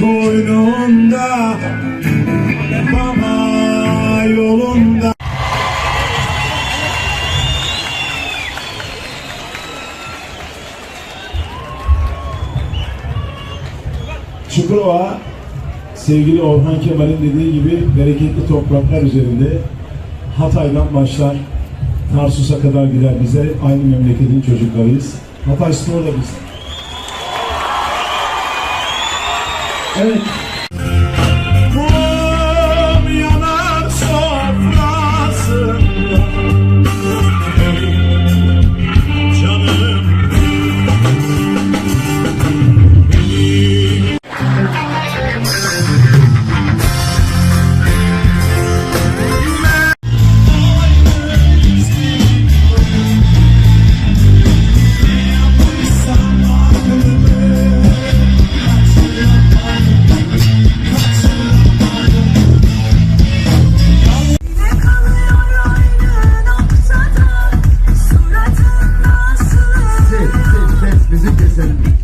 Koynunda Baba yolunda Çukurova sevgili Orhan Kemal'in dediği gibi bereketli topraklar üzerinde Hatay'dan başlar Tarsus'a kadar gider. Bizler aynı memleketin çocuklarıyız. Hatay Spor'da biz Good. Noktada